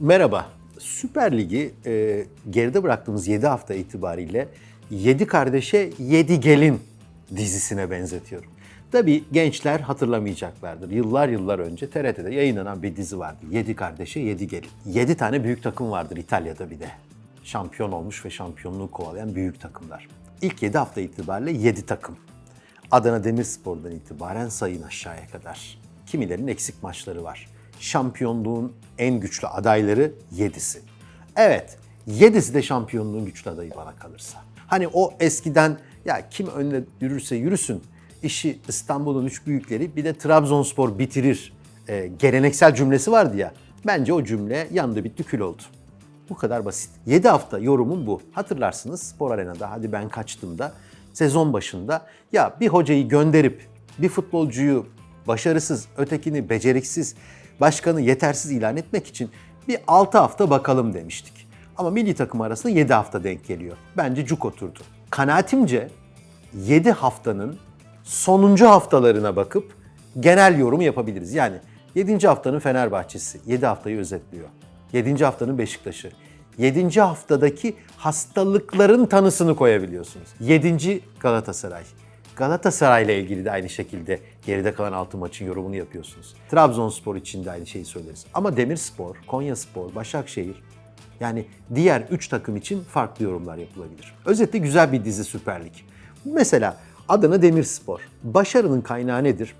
Merhaba. Süper Lig'i e, geride bıraktığımız 7 hafta itibariyle 7 kardeşe 7 gelin dizisine benzetiyorum. Tabii gençler hatırlamayacaklardır. Yıllar yıllar önce TRT'de yayınlanan bir dizi vardı. 7 kardeşe 7 gelin. 7 tane büyük takım vardır İtalya'da bir de. Şampiyon olmuş ve şampiyonluğu kovalayan büyük takımlar. İlk 7 hafta itibariyle 7 takım. Adana Demirspor'dan itibaren sayın aşağıya kadar. Kimilerin eksik maçları var. Şampiyonluğun en güçlü adayları 7'si. Evet, 7'si de şampiyonluğun güçlü adayı bana kalırsa. Hani o eskiden ya kim önüne yürürse yürüsün işi İstanbul'un üç büyükleri bir de Trabzonspor bitirir e, geleneksel cümlesi vardı ya. Bence o cümle yandı bitti kül oldu. Bu kadar basit. 7 hafta yorumum bu. Hatırlarsınız Spor Arena'da hadi ben kaçtığımda sezon başında ya bir hocayı gönderip bir futbolcuyu başarısız, ötekini beceriksiz, başkanı yetersiz ilan etmek için bir 6 hafta bakalım demiştik. Ama milli takım arasında 7 hafta denk geliyor. Bence cuk oturdu. Kanaatimce 7 haftanın sonuncu haftalarına bakıp genel yorum yapabiliriz. Yani 7. haftanın Fenerbahçesi 7 haftayı özetliyor. 7. haftanın Beşiktaş'ı. 7. haftadaki hastalıkların tanısını koyabiliyorsunuz. 7. Galatasaray. Galatasaray ile ilgili de aynı şekilde geride kalan 6 maçın yorumunu yapıyorsunuz. Trabzonspor için de aynı şeyi söyleriz. Ama Demirspor, Konyaspor, Başakşehir yani diğer 3 takım için farklı yorumlar yapılabilir. Özetle güzel bir dizi Süper Lig. Mesela Adana Demirspor. Başarının kaynağı nedir?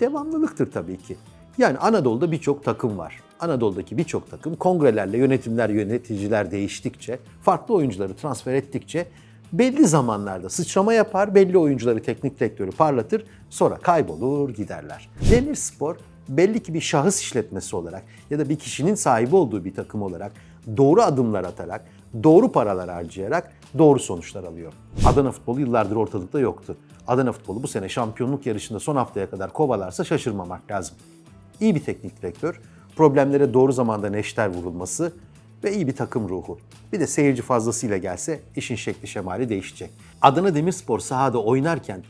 Devamlılıktır tabii ki. Yani Anadolu'da birçok takım var. Anadolu'daki birçok takım kongrelerle yönetimler, yöneticiler değiştikçe, farklı oyuncuları transfer ettikçe belli zamanlarda sıçrama yapar, belli oyuncuları teknik direktörü parlatır, sonra kaybolur giderler. Demirspor belli ki bir şahıs işletmesi olarak ya da bir kişinin sahibi olduğu bir takım olarak doğru adımlar atarak, doğru paralar harcayarak doğru sonuçlar alıyor. Adana futbolu yıllardır ortalıkta yoktu. Adana futbolu bu sene şampiyonluk yarışında son haftaya kadar kovalarsa şaşırmamak lazım. İyi bir teknik direktör, problemlere doğru zamanda neşter vurulması ve iyi bir takım ruhu. Bir de seyirci fazlasıyla gelse işin şekli şemali değişecek. Adana Demirspor sahada oynarken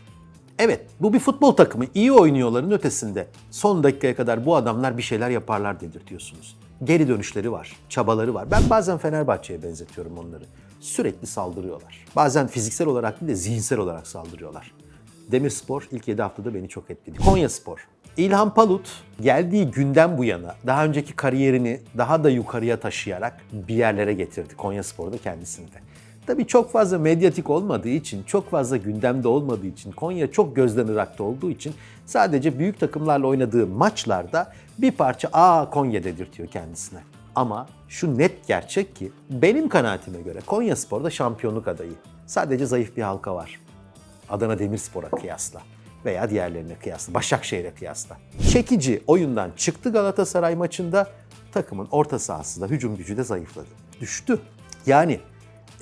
Evet, bu bir futbol takımı. iyi oynuyorların ötesinde. Son dakikaya kadar bu adamlar bir şeyler yaparlar dedirtiyorsunuz. Geri dönüşleri var, çabaları var. Ben bazen Fenerbahçe'ye benzetiyorum onları. Sürekli saldırıyorlar. Bazen fiziksel olarak değil de zihinsel olarak saldırıyorlar. Demirspor ilk 7 haftada beni çok etkiledi. Konyaspor. İlhan Palut geldiği günden bu yana daha önceki kariyerini daha da yukarıya taşıyarak bir yerlere getirdi Konyaspor'da kendisinde. Tabii çok fazla medyatik olmadığı için, çok fazla gündemde olmadığı için, Konya çok gözden ırakta olduğu için sadece büyük takımlarla oynadığı maçlarda bir parça aa Konya dedirtiyor kendisine. Ama şu net gerçek ki benim kanaatime göre Konya Spor'da şampiyonluk adayı. Sadece zayıf bir halka var. Adana Demirspor'a kıyasla veya diğerlerine kıyasla, Başakşehir'e kıyasla. Çekici oyundan çıktı Galatasaray maçında takımın orta sahası da hücum gücü de zayıfladı. Düştü. Yani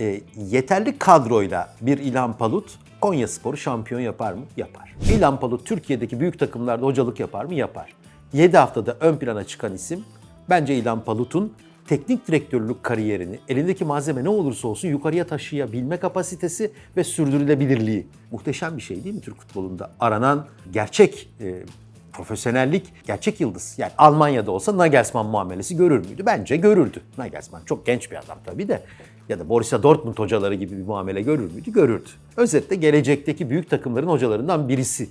e, yeterli kadroyla bir İlhan Palut Konya Spor'u şampiyon yapar mı? Yapar. İlhan Palut Türkiye'deki büyük takımlarda hocalık yapar mı? Yapar. 7 haftada ön plana çıkan isim bence İlhan Palut'un teknik direktörlük kariyerini elindeki malzeme ne olursa olsun yukarıya taşıyabilme kapasitesi ve sürdürülebilirliği. Muhteşem bir şey değil mi Türk futbolunda? Aranan gerçek e, profesyonellik, gerçek yıldız. Yani Almanya'da olsa Nagelsmann muamelesi görür müydü? Bence görürdü. Nagelsmann çok genç bir adam tabii de. Ya da Borussia Dortmund hocaları gibi bir muamele görür müydü? Görürdü. Özetle gelecekteki büyük takımların hocalarından birisi.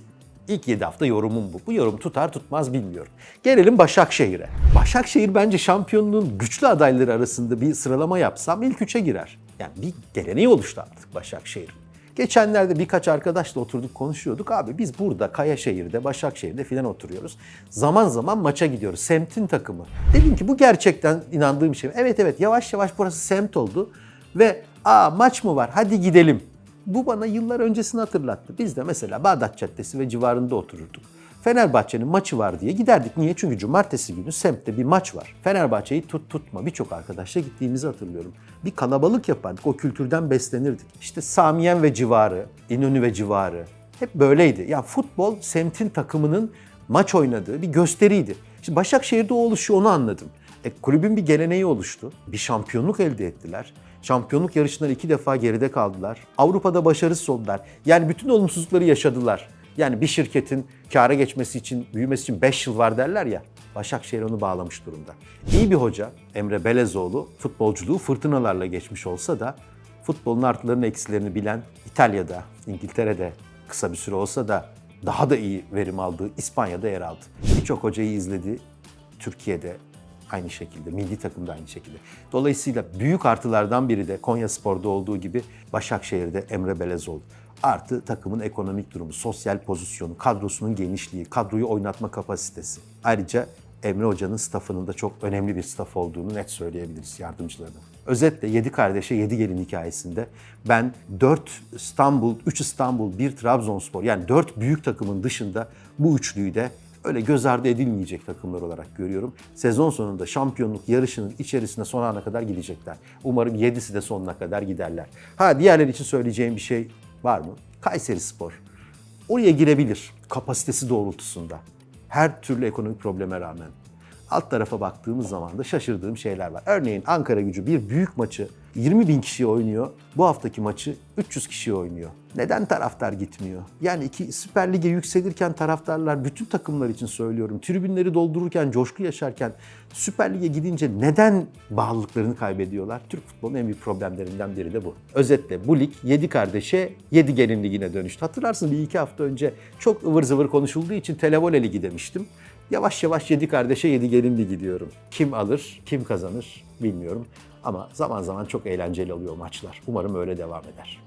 İlk 7 hafta yorumum bu. Bu yorum tutar tutmaz bilmiyorum. Gelelim Başakşehir'e. Başakşehir bence şampiyonluğun güçlü adayları arasında bir sıralama yapsam ilk üçe girer. Yani bir geleneği oluştu artık Başakşehir. Geçenlerde birkaç arkadaşla oturduk konuşuyorduk. Abi biz burada Kayaşehir'de, Başakşehir'de filan oturuyoruz. Zaman zaman maça gidiyoruz. Semtin takımı. Dedim ki bu gerçekten inandığım şey. Evet evet yavaş yavaş burası semt oldu. Ve aa maç mı var hadi gidelim. Bu bana yıllar öncesini hatırlattı. Biz de mesela Bağdat Caddesi ve civarında otururduk. Fenerbahçe'nin maçı var diye giderdik. Niye? Çünkü cumartesi günü semtte bir maç var. Fenerbahçe'yi tut tutma birçok arkadaşla gittiğimizi hatırlıyorum. Bir kalabalık yapardık. O kültürden beslenirdik. İşte Samiyen ve civarı, İnönü ve civarı hep böyleydi. Ya futbol semtin takımının maç oynadığı bir gösteriydi. Şimdi Başakşehir'de o oluşu onu anladım. E, kulübün bir geleneği oluştu. Bir şampiyonluk elde ettiler. Şampiyonluk yarışından iki defa geride kaldılar. Avrupa'da başarısız oldular. Yani bütün olumsuzlukları yaşadılar. Yani bir şirketin kâra geçmesi için, büyümesi için 5 yıl var derler ya. Başakşehir onu bağlamış durumda. İyi bir hoca Emre Belezoğlu futbolculuğu fırtınalarla geçmiş olsa da futbolun artılarını eksilerini bilen İtalya'da, İngiltere'de kısa bir süre olsa da daha da iyi verim aldığı İspanya'da yer aldı. Birçok hocayı izledi. Türkiye'de aynı şekilde, milli takımda aynı şekilde. Dolayısıyla büyük artılardan biri de Konya Spor'da olduğu gibi Başakşehir'de Emre Belezoğlu. Artı takımın ekonomik durumu, sosyal pozisyonu, kadrosunun genişliği, kadroyu oynatma kapasitesi. Ayrıca Emre Hoca'nın stafının da çok önemli bir staf olduğunu net söyleyebiliriz yardımcılarına. Özetle 7 kardeşe 7 gelin hikayesinde ben 4 İstanbul, 3 İstanbul, 1 Trabzonspor yani 4 büyük takımın dışında bu üçlüyü de öyle göz ardı edilmeyecek takımlar olarak görüyorum. Sezon sonunda şampiyonluk yarışının içerisine son ana kadar gidecekler. Umarım 7'si de sonuna kadar giderler. Ha diğerleri için söyleyeceğim bir şey var mı? Kayseri Spor. Oraya girebilir kapasitesi doğrultusunda. Her türlü ekonomik probleme rağmen. Alt tarafa baktığımız zaman da şaşırdığım şeyler var. Örneğin Ankara gücü bir büyük maçı 20 bin kişiye oynuyor. Bu haftaki maçı 300 kişiye oynuyor. Neden taraftar gitmiyor? Yani iki Süper Lig'e yükselirken taraftarlar bütün takımlar için söylüyorum. Tribünleri doldururken, coşku yaşarken Süper Lig'e gidince neden bağlılıklarını kaybediyorlar? Türk futbolunun en büyük problemlerinden biri de bu. Özetle bu lig 7 kardeşe 7 gelin ligine dönüştü. Hatırlarsın bir iki hafta önce çok ıvır zıvır konuşulduğu için Televole Ligi demiştim. Yavaş yavaş 7 kardeşe 7 gelin ligi diyorum. Kim alır, kim kazanır bilmiyorum. Ama zaman zaman çok eğlenceli oluyor maçlar. Umarım öyle devam eder.